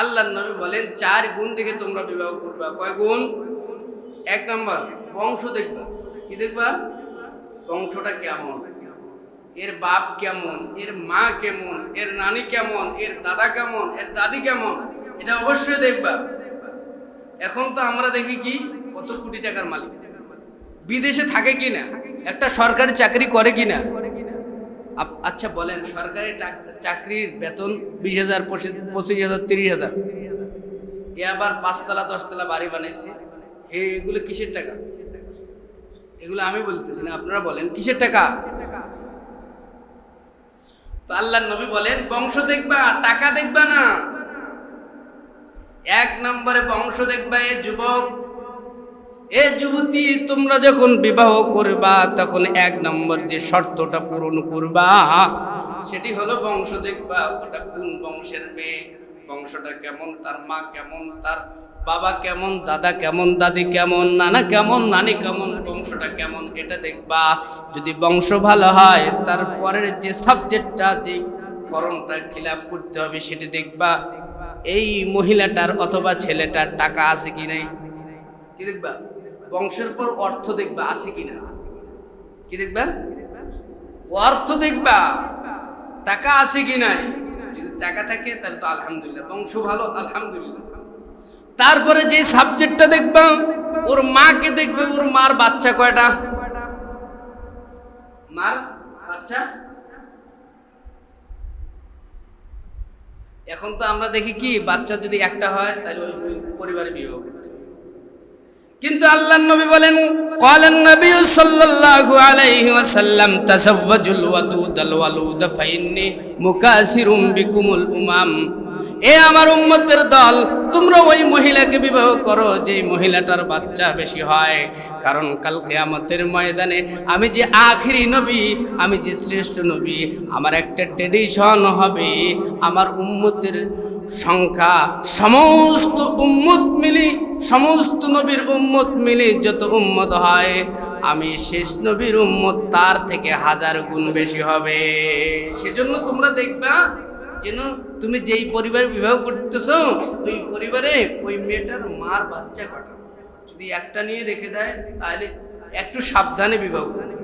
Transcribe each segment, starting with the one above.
আল্লাহ নবী বলেন, চার গুণ থেকে তোমরা বিবাহ করবা। কয় গুণ? এক নম্বর, বংশ দেখবা। কি দেখবা? বংশটা কেমন? এর বাপ কেমন? এর মা কেমন? এর নানি কেমন? এর দাদা কেমন? এর দাদি কেমন? এটা অবশ্যই দেখবা। এখন তো আমরা দেখি কি, কত কোটি টাকার মালিক। বিদেশে থাকে কি না একটা সরকারি চাকরি করে কি না আচ্ছা বলেন, সরকারি চাকরির বেতন বিশ হাজার, পঁচিশ হাজার, তিরিশ হাজার। এ আবার পাঁচতলা, দশতলা বাড়ি বানাইছে। এ এগুলো কিসের টাকা? এগুলো আমি বলতেছি না, আপনারা বলেন, কিসের টাকা? তো আল্লাহ নবী বলেন, বংশ দেখবা, টাকা দেখবা না। এক নম্বরে বংশ দেখবা, এ যুবক এ যুবতী, তোমরা যখন বিবাহ করবা, তখন এক নম্বর যে শর্তটা পূরণ করবা, সেটি হলো বংশ দেখবা, ওটা কোন বংশের মেয়ে, বংশটা কেমন, তার মা কেমন, তার বাবা কেমন, দাদা কেমন, দাদি কেমন, নানা কেমন, নানি কেমন, বংশটা কেমন, এটা দেখবা। যদি বংশ ভালো হয় তারপরের যে সাবজেক্টটা যে ফর্মটা খিল করতে হবে, সেটি দেখবা। এই মহিলাটার অথবা ছেলেটার টাকা আছে কি নাই? কি দেখবা? বংশের পর অর্থ দেখবা, আছে কিনা? কি দেখবা? অর্থ দেখবা, টাকা আছে কি নাই? যদি টাকা থাকে, তাহলে তো আলহামদুলিল্লাহ। বংশ ভালো, আলহামদুলিল্লাহ। তারপরে যে সাবজেক্টটা দেখবা, ওর মাকে দেখবে, ওর মার বাচ্চা কয়টা? মার বাচ্চা? এখন তো আমরা দেখি কি, বাচ্চা যদি একটা হয়, তাহলে ওই পরিবারে বিবাহ করতে কিন্তু আল্লাহ নবী বলেন قالن النبي صلى الله عليه وسلم تزوجوا الودود الولود فإني مكاثر بكم الأمم এ আমার উম্মতের দল তোমরা ওই মহিলাকে বিবাহ করো যে মহিলাটার বাচ্চা বেশি হয় কারণ কাল কেয়ামতের ময়দানে আমি যে আখিরি নবী আমি যে শ্রেষ্ঠ নবী আমার একটা ট্রেডিশন হবে আমার উম্মতের সংখ্যা সমস্ত উম্মত মিলি সমস্ত নবীর উম্মত মিলে যত উম্মত হয়, আমি শেষ নবীর উম্মত তার থেকে হাজার গুণ বেশি হবে। সেজন্য তোমরা দেখবা, যেন তুমি যেই পরিবারে বিবাহ করতেছ, ওই পরিবারে ওই মেয়েটার মার বাচ্চা কটা যদি একটা নিয়ে রেখে দেয়, তাহলে একটু সাবধানে বিবাহ করবে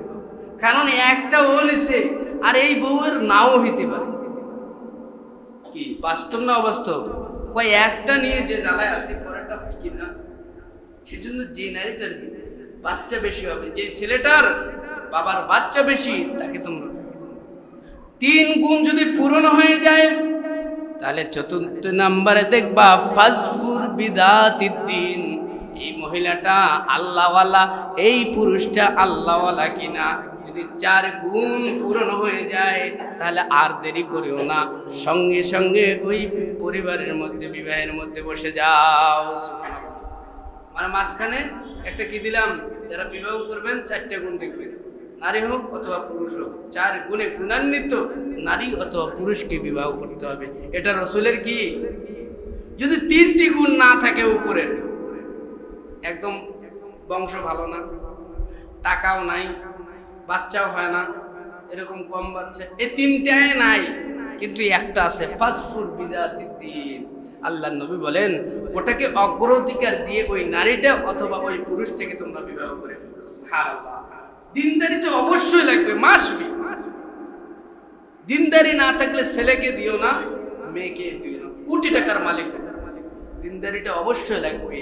কারণ একটা ও নিছে, আর এই বউয়ের নাও হইতে পারে। কি? বাস্তব না অবাস্তব? কয় একটা নিয়ে যে জ্বালায় আসে পরেরটা হয় কি না? সেজন্য যে নারীটার বাচ্চা বেশি হবে, যে ছেলেটার বাবার বাচ্চা বেশি, তাকে তোমরা তিন গুণ যদি পূরণ হয়ে যায়, তাহলে চতুর্থ নাম্বারে দেখবা, ফাজফুর বিদাতিদ্দিন এই মহিলাটা আল্লাহওয়ালা, এই পুরুষটা আল্লাহওয়ালা কিনা? যদি চার গুণ পূরণ হয়ে তাহলে আর দেরি করিও না। সঙ্গে সঙ্গে ওই পরিবারের মধ্যে, বিবাহের মধ্যে বসে যাও। মানে মাঝখানে একটা কি দিলাম? যারা বিবাহ করবেন, চারটে গুণ দেখবেন। নারী হোক অথবা পুরুষ হোক, চার গুণে গুণান্বিত নারী অথবা পুরুষকে বিবাহ করতে হবে। এটা রসুলের কি? যদি তিনটি গুণ না থাকে উপরের, একদম বংশ ভালো না, টাকাও নাই, বাচ্চাও হয় না এরকম কম বাচ্চা। এই তিনটায় নাই, কিন্তু একটা আছে ফাসফুর বিজাতিদ্দিন আল্লাহ নবী বলেন, ওটাকে অগ্রাধিকার দিয়ে ওই নারীটা অথবা ওই পুরুষটাকে তোমরা বিবাহ করে দিনদারিটা অবশ্যই লাগবে মাসবি দিনদারি না থাকলে ছেলেকে দিও না, মেয়েকে দিও না। কোটি টাকার মালিক। দিনদারিটা অবশ্যই লাগবে।